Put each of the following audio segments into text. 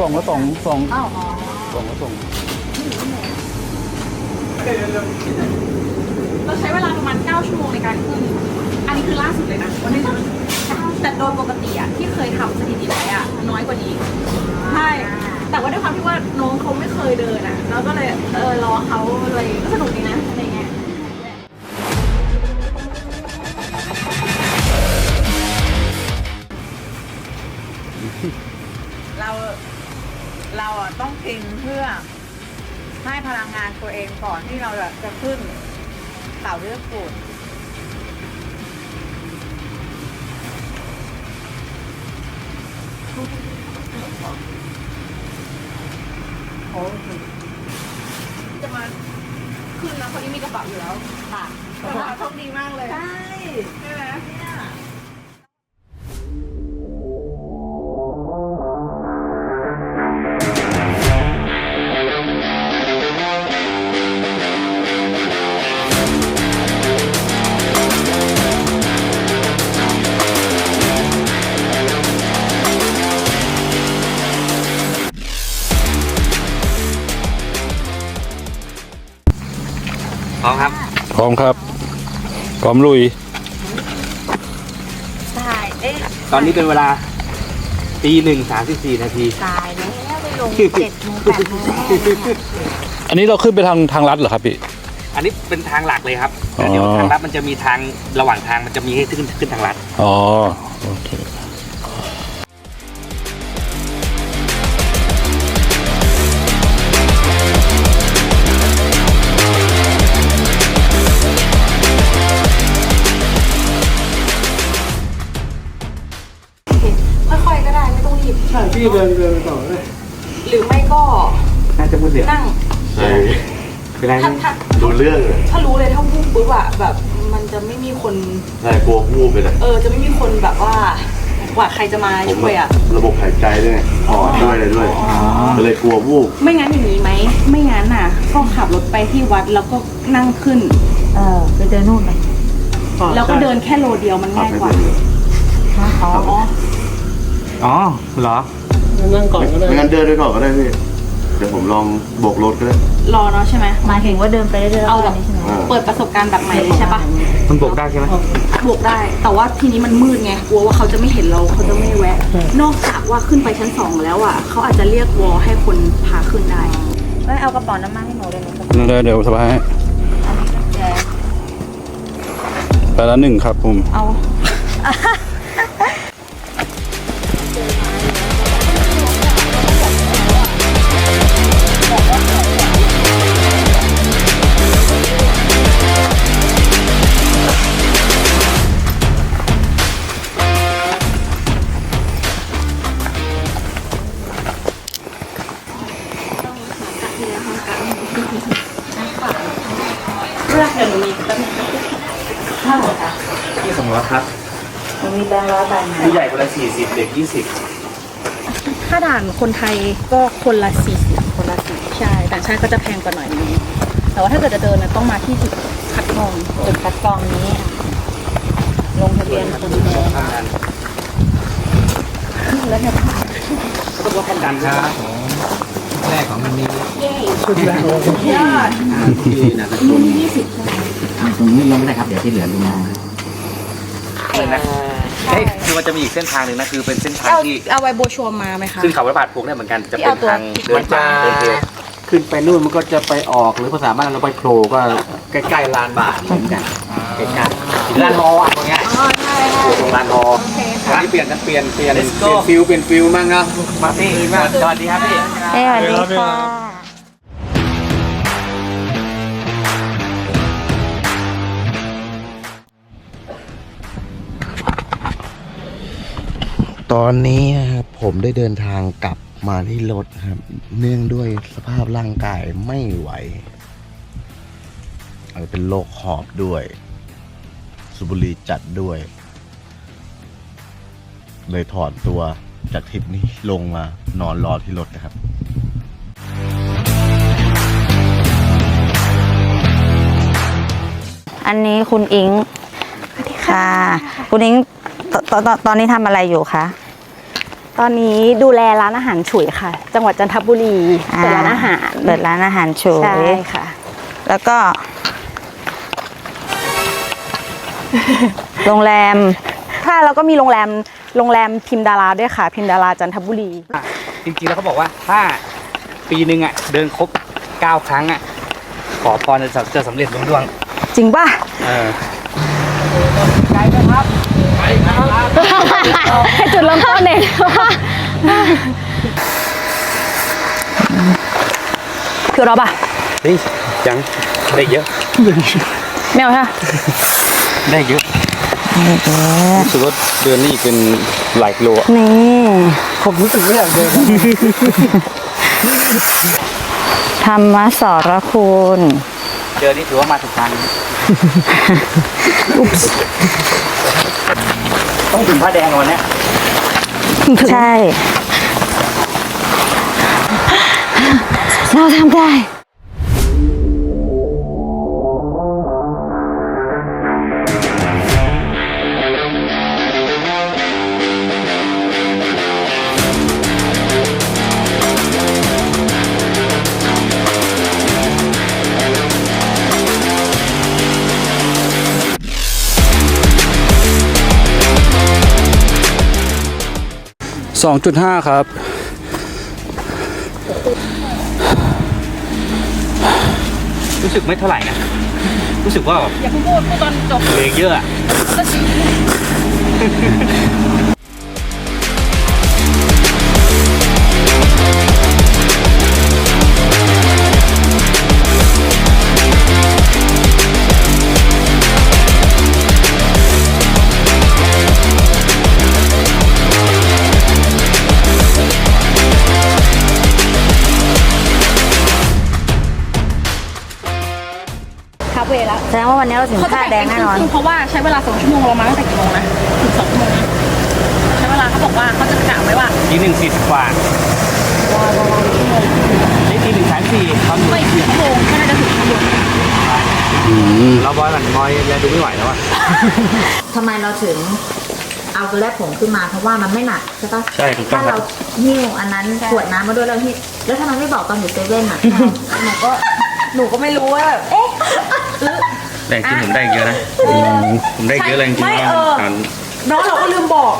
เป็นกล่องละสองสองอ้าวอ๋อกล่องละสองเราใช้เวลาประมาณ 9 ชั่วโมงในการขึ้น อันนี้คือล่าสุดเลยนะวันนี้แต่โดยปกติอะที่เคยทำสถิติไว้อะน้อยกว่านี้ ใช่ แต่ว่าด้วยความที่ว่าน้องเขาไม่เคยเดินอะเราก็เลยเออรอเขาเลยก็สนุกดีนะ ก่อนที่เราจะขึ้นเต่าเลือกปูด มครับพร้อมลุยใช่เอ๊ะตอนนี้เป็นเวลาตีหนึ่งสามสิบสี่นาทีตายแล้วไปลงเจ็ดโมงแปดโมงอันนี้เราขึ้นไปทางทางลัดเหรอครับพี่ อันนี้เป็นทางหลักเลยครับอ๋อเดี๋ยวทางลัดมันจะมีทางระหว่างทางมันจะมีให้ขึ้นขึ้นทางลัด อ๋อ พี่เดินเดินไปต่อเลยหรือไม่ก็น่าจะมืดเหลือนั่งใช่เป็นไรถ้าไหมถ้าดูเรื่องเลยถ้ารู้เลยถ้าวูบปุ๊บอะแบบมันจะไม่มีคน ใช่กลัววูบไปเลยเออ จะไม่มีคนแบบว่าว่าใครจะมาผมช่วยอะ ระบบหายใจด้วยไงปอดด้วยอะไรด้วยก็เลยกลัววูบไม่งั้นอย่างนี้ไหม ไม่งั้นน่ะ ก็ขับรถไปที่วัดแล้วก็นั่งขึ้น เออไปเดินนู่นไปแล้วก็เดินแค่โลเดียวมันขับง่ายไม่กว่าเป็นเลย อ๋อ อ๋อเหรอ ไม่งั้นเดินไปก่อนก็ได้พี่เดี๋ยวผมลองโบกรถก็ได้รอเนาะใช่ไหมหมายถึงว่าเดินไปเรื่อยๆเอาแบบนี้ใช่ไหมอ่าเปิดประสบการณ์แบบใหม่เลยใช่ปะมันบวกได้ใช่ไหมบวกได้ แต่ว่าทีนี้มันมืดไงกลัวว่าเขาจะไม่เห็นเราเขาจะไม่แวะ นอกจากว่าขึ้นไปชั้นสองแล้วอะเขาอาจจะเรียกวอให้คนพาขึ้นได้ ไม่เอากระเป๋าน้ำมันให้หนูเลยหนูจะเดี๋ยวเดี๋ยวสบายให้อันนี้ก็แจไปละหนึ่งครับผมเอา เลือกเดี๋ยวหนูมีแป๊บนึงเท่าไหร่คะที่สองร้อยครับหนูมีแบงค์ร้อยใบไหมผู้ใหญ่คนละสี่สิบเด็กยี่สิบถ้าด่านคนไทยก็คนละสี่สิบคนละสี่ใช่ต่างชาติก็จะแพงกว่าหน่อยนึงแต่ว่าถ้าเกิดจะเดินนะต้องมาที่จุดคัดกรองจุดคัดกรองนี้ ลงทะเบียนคนแดงทำงานแล้วเนี่ยก็ต้องป้องกันครับ แรกของมันนี้ยอดที่นะมียี่สิบตรงนี้ลงไม่ได้ครับ เดี๋ยวที่เหลือลงมาเลยนะเฮ้ยคือมันจะมีอีกเส้นทางหนึ่งนะคือเป็นเส้นทางเอาที่เอาไวโบชัวร์มาไหมคะขึ้นเขาพระบาทพวงได้เหมือนกันจะที่เป็นเอาตัวทางเดินป่าเดินเทรลขึ้นไปนู่นมันก็จะไปออกหรือภาษาบ้านเราไปโผล่ก็ใกล้ๆลานบาทเหมือนกันใกล้ๆลานฮออะตรงเนี้ยอ๋อใช่ใช่ตรงลานฮอ โอเคอันค่ะนี้เปลี่ยนกันเปลี่ยนเปลี่ยน Let's เปลี่ยน go ฟิลเปลี่ยนฟิลมั่งเนาะ มาพี่สวัสดีครับพี่เอ้ยสวัสดีค่ะ ตอนนี้นะครับผมได้เดินทางกลับมาที่รถครับ เนื่องด้วยสภาพร่างกายไม่ไหวอาจจะเป็นโรคหอบด้วย สุบุหรีจัดด้วย เลยถอนตัวจากทริปนี้ลงมานอนรอที่รถนะครับอันนี้คุณอิงสวัสดีค่ะ คุณอิงตตตตอนนี้ทำอะไรอยู่คะ ตอนนี้ดูแลร้านอาหารฉุยค่ะ จังหวัดจันทบุรีเปิดร้านอาหารเปิดร้านอาหารโชว์ใช่ค่ะ แล้วก็ โรงแรม ค่ะแล้วก็มีโรงแรมโรงแรมพิมพ์ดาราด้วยค่ะ พิมพ์ดาราจันทบุรี จริงๆแล้วเขาบอกว่าถ้าปีหนึ่งอะเดินครบ 9 ครั้งอะขอพรจะจะสำเร็จลุล่วงจริงป่ะเออแค่จุดเริ่มต้นเองคือเราป่ะเฮ้ยยังได้เยอะไม่เอาค่ะได้เยอะ รู้สึกว่าเดือนนี้เป็นหลายกิโลอะนี่ผมรู้สึกไม่อยากเดินธรรมสรคุณเดินนี่ถือว่ามาถูกทางต้องถึงผ้าแดงวันเนี้ยใช่ เราทำได้ สองจุดห้าครับ รู้สึกไม่เท่าไหร่นะ รู้สึกว่าแบบอย่าเพิ่งพูดพูดตอนจบเหลือเยอะอะ คาเฟ่แล้วแสดงว่าวันนี้เราถึงเขาจะผ้าแดงแน่นอนเพราะว่าใช้เวลาสองชั่วโมงเรามาตั้งแต่กี่โมงนะถึงสองชั่วโมงนะใช้เวลาเขาบอกว่าเขาจะกะไว้ว่าทีหนึ่งสี่สิบกว่านี่ทีหนึ่งสามสี่ตอนอยู่ไม่ถึงชั่วโมงก็น่าจะถึงชั่วโมง เราบอยมันบอยแล้วดูไม่ไหวแล้วอะทำไมเราถึงเอากระแลบผงขึ้นมาเพราะว่ามันไม่หนักใช่ปะใช่ถูกต้อถ้างครัเราบหิ้วอันนั้นขวดน้ำมาด้วยแล้วที่แล้วทำไมไม่บอกตอนอยู่เซเว่นอะ หนูก็หนูก็ไม่รู้ว่าแบบเอ๊ะ แต่จริงๆผมได้เยอะนะ ผมได้เยอะเลยจริงไม่ๆเออตอนน้องเราก็ลืมบอก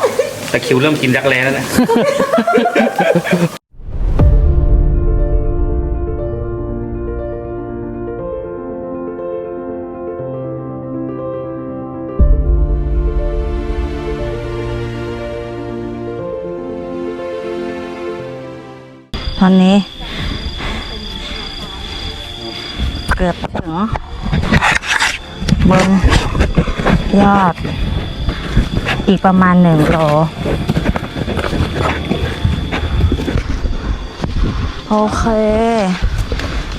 ตะคริวเริ่มกินยักษ์แร้แล้วนะ ตอนนี้ เกือบถึง บนยอด อีกประมาณหนึ่งโล โอเค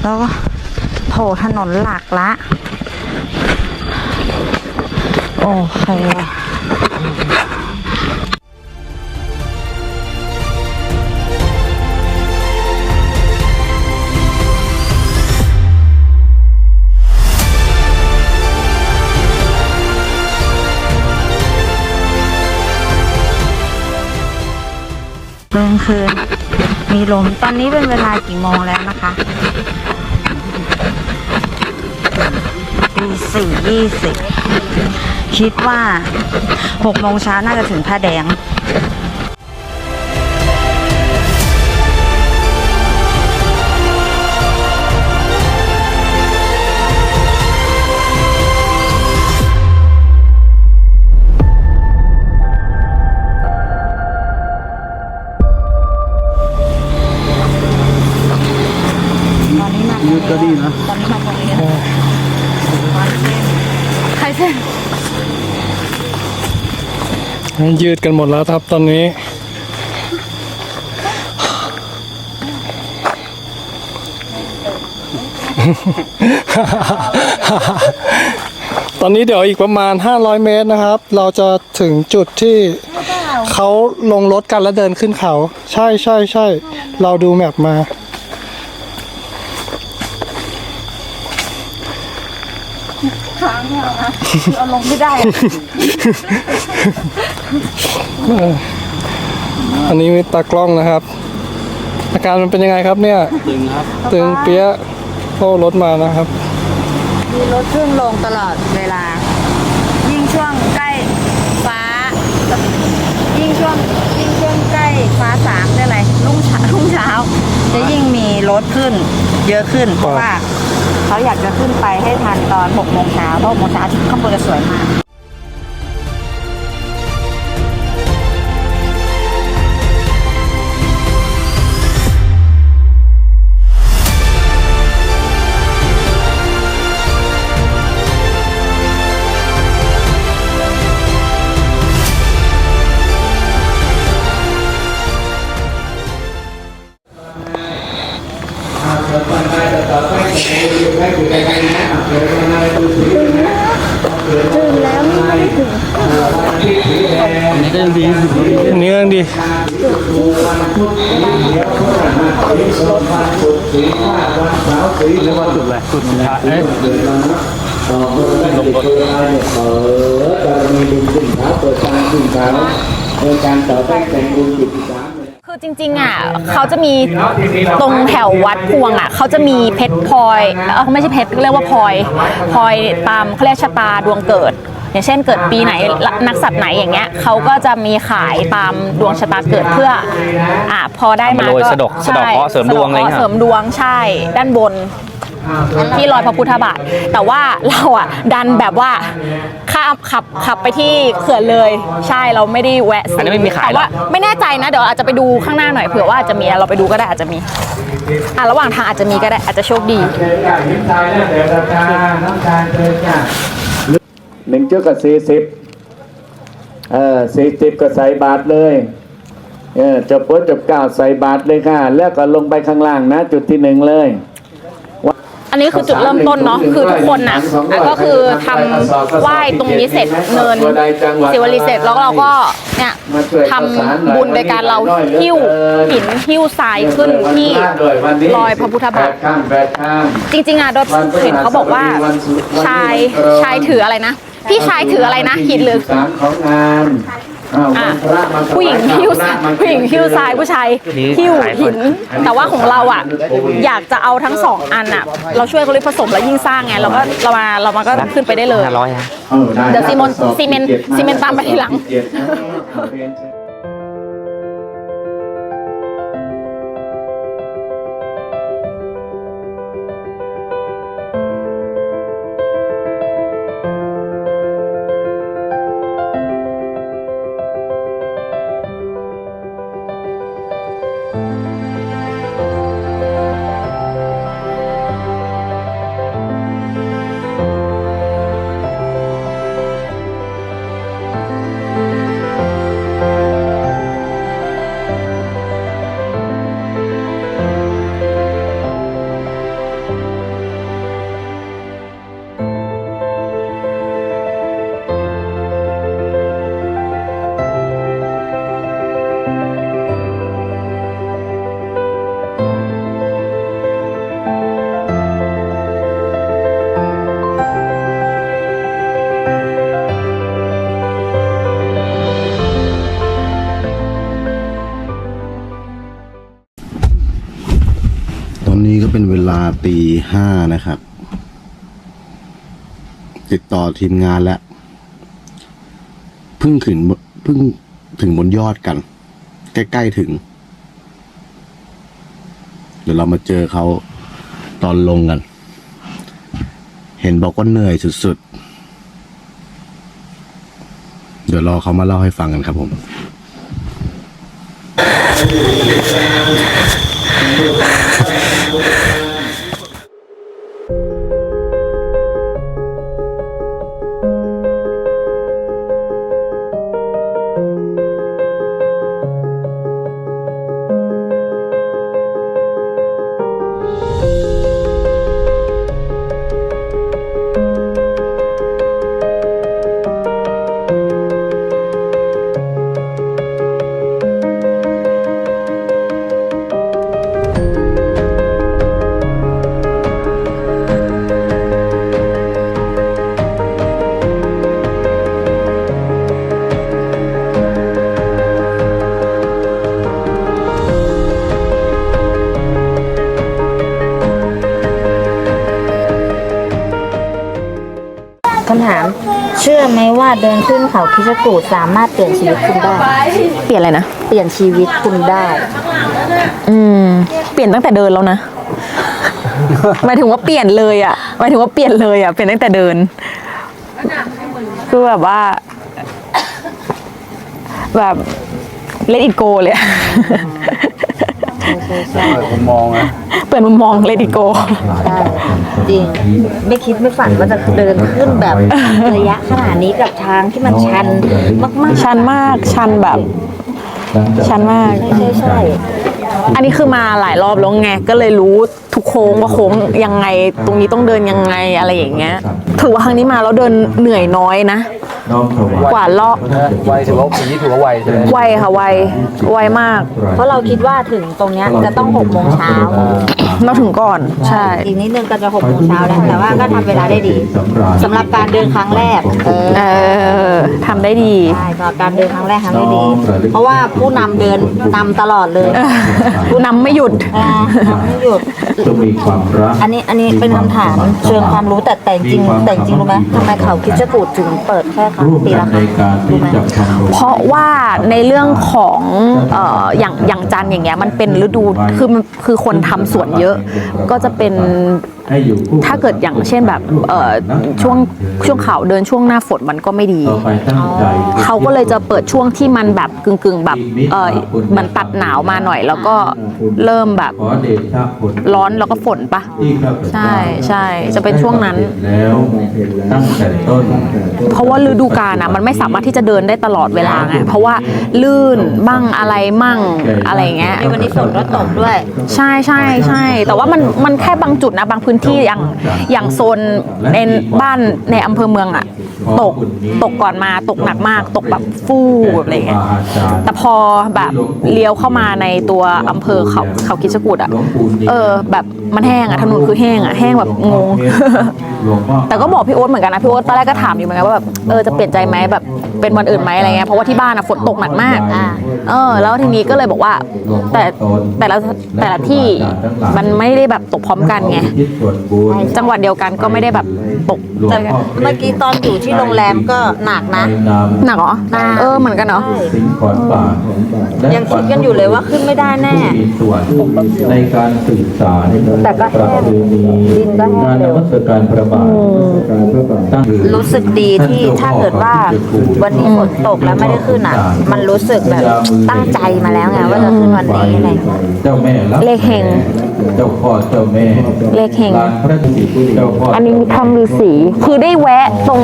แล้วก็โผล่ถนนหลักละ โอเคางคืน มีลม ตอนนี้เป็นเวลากี่โมงแล้วนะคะตีสี่ยี่สิบคิดว่าหกโมงเช้าน่าจะถึงผ้าแดง นนี้มายืดก็ดีนะ ตอนนี้มาตรงนี้นะใครเส้นยืดกันหมดแล้วครับตอนนี้ ตอนนี้เดี๋ยวอีกประมาณ 500 เมตรนะครับ เราจะถึงจุดที่เขาลงรถกันแล้วเดินขึ้นเขา ใช่ใช่ใช่ เราดูแมปมา ค้างเนี่ยนะคือเอาลงไม่ได้อะอันนี้มีตากล้องนะครับ อาการมันเป็นยังไงครับเนี่ย ตึงครับ ตึงเปี้ยะโอ้รถมานะครับ มีรถขึ้นลงตลอดเวลา ยิ่งช่วงใกล้ฟ้า ยิ่งช่วงยิ่งช่วงใกล้ฟ้าสางได้อะไรรุ่งเช้ารุ่งเช้า จะยิ่งมีรถขึ้น เยอะขึ้นเพราะว่า เขาอยากจะขึ้นไปให้ทันตอน6โมงเช้าเพราะ6โมงเช้าข้างบนจะสวยมาก อันนี้ก็ยังดีอันนี้ก็ยังดีเรียกว่าจุดอะไรจุดสุดท้ายเอ๊ะลงรถคือจ ริงๆอะเขาจะมีตรงแถววัดพวงอะเขาจะมีเพชรพลอยเออไม่ใช่เพชรเรียกว่าพลอยพลอยตามเขาเรียกชะตาดวงเกิด อย่างเช่นเกิดปีไหนนักสัตว์ไหนอย่างเงี้ยเขาก็จะมีขายตามดวงชะตาเกิดเพื่ออะพอได้มาเอามาโรยก็สะดอกสะดอกใช่เคราะห์เสริมดวงอะไรอย่างเงี้ยสะดกคาะห์เสริมดวงใช่ด้านบน ที่รอยพระพุทธบาท แต่ว่าเราอะดันแบบว่าข้ามขับขับไปที่เขื่อนเลย ใช่เราไม่ได้แวะซื้อันนี้ไม่มีขายเหรอแต่ว่าไม่แน่ใจนะเดี๋ยวอาจจะไปดูข้างหน้าหน่อยเผื่อว่าอาจจะมีเราไปดูก็ได้อาจจะมีอะระหว่างทางอาจจะมีก็ได้อาจจะโชคดีหนึ่งเจ้ากับสี่สิบเออสี่สิบก็ใส่บาทเลยเออจบปุ๊บจบเก้าใส่บาทเลยค่ะ แล้วก็ลงไปข้างล่างนะ จุดที่หนึ่งเลย อันนี้คือจุดเริ่มต้นเนาะคือทุกคนนะก็คือทำไหว้ตรงนี้เสร็จเนินสิวลีเสร็จแล้วเราก็เนี่ยทำบุญโดยการเราหิ้วหินหิ้วทรายขึ้นที่รอยพระพุทธบาทจริงๆอะโดยเห็นเขาบอกว่าชายชายถืออะไรนะ พี่ชายถืออะไรนะหินหรือ องงานอ้าวอะวันพระมาถวายผู้หญิงหิ้วพระมาผู้หญิงหิ้วทรายผู้ชายหิ้วหิน แต่ว่าของเราอะอยากจะเอาทั้งสองอันอะ เราช่วยเขาเลยผสมแล้วยิ่งสร้างไงเราก็เรามาเรามาก็ขึ้นไปได้เลยห้าร้อยฮะออไเดี๋ยวซีมนสอบซีเมนต์จ็ดซีเมนต์ตามไปทีหลัง สี่ห้านะครับ ติดต่อทีมงานแล้วพึ่งขึ้นพึ่งถึงบนยอดกัน ใกล้ๆถึง เดี๋ยวเรามาเจอเขาตอนลงกัน เห็นบอกว่าเหนื่อยสุดๆ เดี๋ยวรอเขามาเล่าให้ฟังกันครับผม ชื่อไหมว่าเดินขึ้นเขาคิชกูดสามารถเปลี่ยนชีวิตคุณได้ เปลี่ยนอะไรนะ เปลี่ยนชีวิตคุณได้ อืม เปลี่ยนตั้งแต่เดินแล้วนะ หมายถึงว่าเปลี่ยนเลยอะ หมายถึงว่าเปลี่ยนเลยอะ เปลี่ยนตั้งแต่เดิน คือแบบว่า แบบเลดอิโกเลยอะ ผมมองนะเปลี่ยนมุมมองเลดอิโก ใช่จริง ไม่คิดไม่ฝันว่าจะเดินขึ้นแบบระยะขนาดนี้กับทางที่มันชันมากๆชันมากชันแบบ ชันมาก ใช่ใช่อันนี้คือมาหลายรอบแล้วไง ก็เลยรู้ทุกโค้งว่าโค้งยังไง ตรงนี้ต้องเดินยังไงอะไรอย่างเงี้ย ถือว่าครั้งนี้มาแล้วเดินเหนื่อยน้อยนะ กว่ารอบไวถือว่าปีนี้ถือว่าไวใช่ไหมไวค่ะไวไวมาก เพราะเราคิดว่าถึงตรงเนี้ยจะต้องหกโมงเช้าเราถึงก่อนใช่ อีกนิดนึงก็จะหกโมงเช้าแล้วแต่ว่าก็ทำเวลาได้ดีสำหรับการเดินครั้งแรกเออเออทำได้ดี ใช่สำหรับการเดินครั้งแรกทำได้ดี เพราะว่าผู้นำเดินนำตลอดเลยนำไม่หยุด อ่านำไม่หยุดจะมีความรักอันนี้อันนี้เป็นคำถามเชิงความรู้แต่แต่จริงแต่จริงรู้ไหมทำไมเขาคิดจะกูดถึงเปิดแค่ครั้งร่วมปีกันละคในรั้งการที่รู้ไหมจะทำเพราะว่าในเรื่องของเอ่ออย่างอย่างจันทร์อย่างเงี้ยมันเป็นฤดูคือมันคือคนทำสวนเยอะก็จะเป็นให้อยู่คู่ ถ้าเกิดอย่างเช่นแบบเอ่อช่วงช่วงเขาเดินช่วงหน้าฝนมันก็ไม่ดีต่อไปตั้งใจเขาก็เลยจะเปิดช่วงที่มันแบบกึ่งกึ่งๆ แบบเออมันตัดหนาวมาหน่อย แล้วก็เริ่มแบบขอเดชะผลร้อนแล้วก็ฝนปะที่ข้าพเจ้าใช่ใช่จะเป็นช่วงนั้นแล้วตั้งแต่ต้น เพราะว่าฤดูกาลนะมันไม่สามารถที่จะเดินได้ตลอดเวลาไงเพราะว่าลื่นบ้างอะไรมั่งอะไรอย่างเงี้ยในวันนี้ฝนก็ตกด้วย ใช่ใช่ใช่แต่ว่ามันมันแค่บางจุดนะบางพื้นที่อย่างอย่างโซนในบ้านในอำเภอเมืองอะตกตกก่อนมาตกหนักมาก ตกแบบฟู่แบบอะไรเงี้ยแต่พอแบบเลี้ยวเข้ามาในตัวอำเภอเขาเขาคิดจกูดอะเออ แบบมันแห้งอะถนนคือแห้งอะแห้งแบบงงหลวงพ่อแต่ก็บอกพี่โอ๊ตเหมือนกันนะพี่โอ๊ตตอนแรกก็ถามอยู่เหมือนกันว่าแบบเออจะเปลี่ยนใจไหมแบบ เป็นวันอื่นไหมอะไรเงี้ยเพราะว่าที่บ้านอะฝนตกหนักมากอ่าเออ แล้วทีนี้ก็เลยบอกว่า แต่แต่ละแต่ละที่มันไม่ได้แบบตกพร้อมกันไงทิศส่วนบุญจังหวัดเดียวกันก็ไม่ได้แบบตกหลวงเจอกันพ่อเมื่อกี้ตอนอยู่ที่โรงแรมก็หนักนะในนามหนักเหรอเออเหมือนกันเนาะสิงขอนป่าและยังคิดกันอยู่เลยว่าขึ้นไม่ได้แน่ผู้มีส่วนในการสื่อสารแต่ก็แห้ประงเพณีดินก็แห้งงานนมัสการพระบาทตั้งรู้สึกดีที่ถ้าเกิดว่าวันนี้ฝนตกแล้วไม่ได้ขึ้นอะ มันรู้สึกแบบตั้งใจมาแล้วไงว่าจะขึ้นวันนี้อะไรอย่างเงี้ยเจ้าแม่รับเลขเฮง เจ้าพ่อเจ้าแม่เลขเฮงลานพระสิทธิ์เจ้าพ่ออันนี้มีทำฤาษีคือได้แวะตรง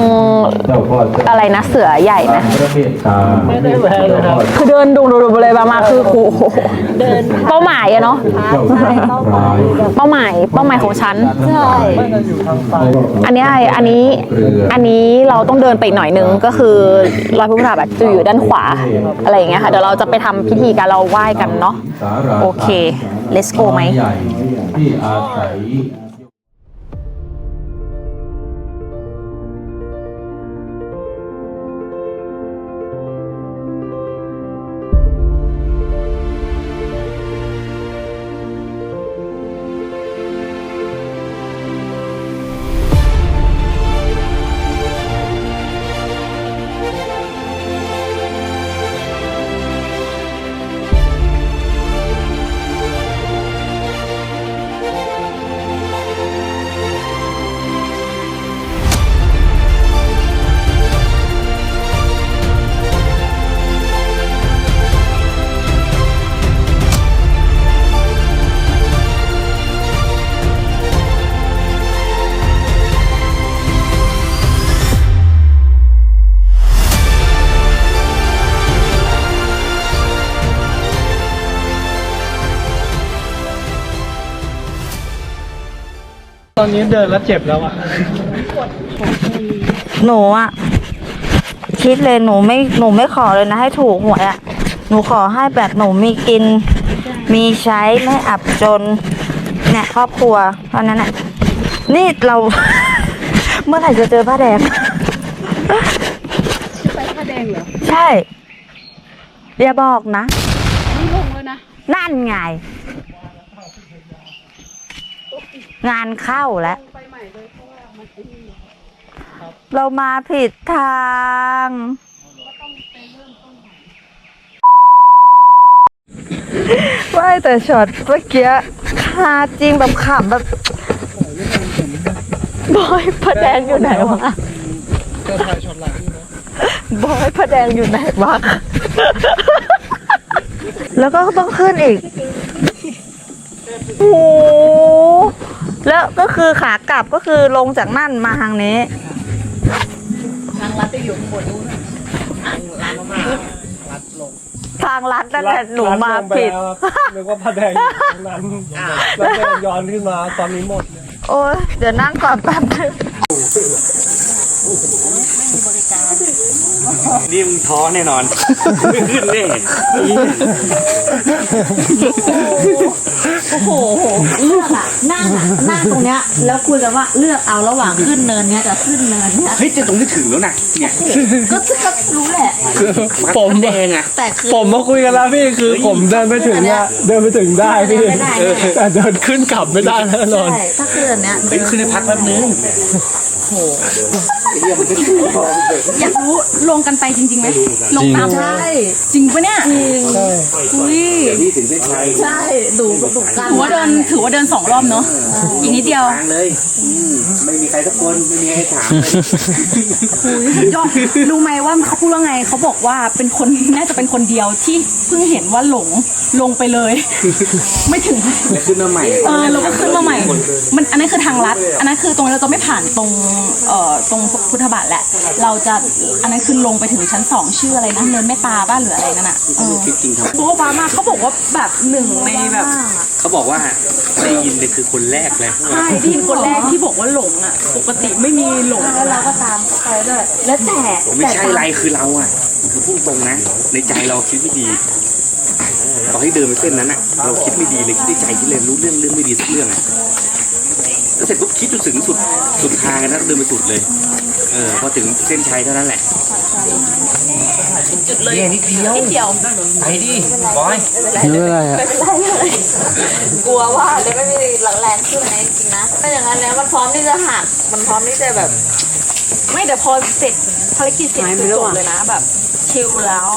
เจ้าพ่อเจ้าอะไรนะเสือใหญ่นะพระเมตตาไม่ได้แหวนเลยครับ คือเดินดูดูๆเลยมามาคือโอ้โหเป้าหมายอะเนาะเจ้าพระพรายเป้าหมายเป้าหมายของฉัน ใช่อันนี้อะไรอันนี้ อันนี้เราต้องเดินไปอีกหน่อยนึงก็คือรอยพระพุทธบาทจะอยู่ด้านขวาอะไรอย่างเงี้ยค่ะ เดี๋ยวเราจะไปทำพิธีการเราไหว้กันเนาะ สาราโอเค let's go ไหม ใหญ่ที่อาศัย อนนี้เดินแล้วเจ็บแล้วอะ หนูอะคิดเลยหนูไม่หนูไม่ขอเลยนะให้ถูกหวยอะหนูขอให้แบบหนูมีกิน มีใช้ไม่อับจนเนี่ยครอบครัวเท่านั้นแหละนี่เรา เมื่อไหร่จะเจอผ้าแดงไปผ้าแดงเหรอ ใช่อย่าบอกนะ นี่ลงแล้วนะ นั่นไง งานเข้าแล้ว ไปใหม่เลยเพราะว่ามันไอ้นี่เรามาผิดทางไม่แต่ช็อตเมื่อกี้คาจริงแบบขำแบบบอยพระแดงอยู่ไหนวะจะถ่ายช็อตหลังนี่นะบอยพระแดงอยู่ไหนวะ แล้วก็ต้องขึ้นอีกโอ้โห แล้วก็คือขากลับก็คือลงจากนั่นมาทางนี้ทางรัฐจะอยู่ข้างบนนู้นน่ะทางลัดนั่นแหละหนูมาผิด นึกว่าพระแดงอยู่ตรงนั้นแล้วเดินย้อนขึ้นมาตอนนี้หมดเลย โอ้ยเดี๋ยวนั่งก่อนแป๊บนึง นี่มึงท้อแน่นอนไม่ขึ้นแน่โอ้โหเลือกอะนั่งอะนั่งตรงเนี้ย แล้วคุยกันว่าเลือกเอาระหว่างขึ้นเนินเนี้ยกับขึ้นเนินเนี้ยเฮ้ยเจะตรงนี้ถึงแล้วนะเนี่ยก็ก็รู้แหละผมแดงอะแต่คือผมมาคุยกันแล้วพี่คือผมเดินไปถึงอะเดินไปถึงได้พี่เดินไม่ได้แน่แต่เดินขึ้นกลับไม่ได้แน่นอนใช่ถ้าขึ้นอันเนี้ยเฮ้ยขึ้นในพักแป๊บนึงอยากรู้ลงกันไปจริงๆไหมลงตามใช่ จริงปะเนี่ยอุ้ยใช่ดูดูกันถือว่าเดินถือว่าเดินสองรอบเนาะอีกนิดเดียวทางเลยอืมไม่มีใครสักคนไม่มีใครถามยอดรู้ไหมว่าเขาพูดว่าไงเขาบอกว่าเป็นคนน่าจะเป็นคนเดียวที่เพิ่งเห็นว่าหลงลงไปเลย ไม่ถึงแล้วขึ้นมาใหม่เออเราก็ขึ้นมาใหม่ มันอันนั้นคือทางลัด อันนั้นคือตรงนี้เราจะไม่ผ่านตรงเอ่อตรงพุทธบาทแหละเราจะอันนั้นคือลงไปถึงชั้นสองชื่ออะไรนะเนินแม่ตาบ้านหรืออะไรนั่นอะเออจริงๆครับโบ๊ะบ้ามากเขาบอกว่าแบบหนึ่งในแบบ เขาบอกว่าได้ยินเลยคือคนแรกเลยใช่ที่คนแรกที่บอกว่าหลงอะ ปกติไม่มีหลงแล้วเราก็ตามเขาไปด้วยแล้วแต่ไม่ใช่ไรคือเราอะ คือพูดตรงนะ ในใจเราคิดไม่ดีต่อให้เดินไปเส้นนั้นอะเราคิดไม่ดีเลยคิดในใจคิดเลยรู้เรื่องเรื่องไม่ดีสักเรื่องอะแล้วเสร็จปุ๊บคิดจนถึงสุดสุดทางกันนะเดินไปสุดเลยเออพอถึงเส้นชัยเท่านั้นแหละจุดเลยเนี่ยนิดเดียวนิดเดียวไปดิบอยไม่เป็นไรอะกลัวว่าเลยไม่มีแรงขึ้นอันนี้จริงๆนะถ้าอย่างนั้นแล้วมันพร้อมที่จะหักมันพร้อมที่จะแบบ ไม่เดี๋ยวพอเสร็จภารกิจเสร็จคือจบเลยนะแบบชิลแล้ว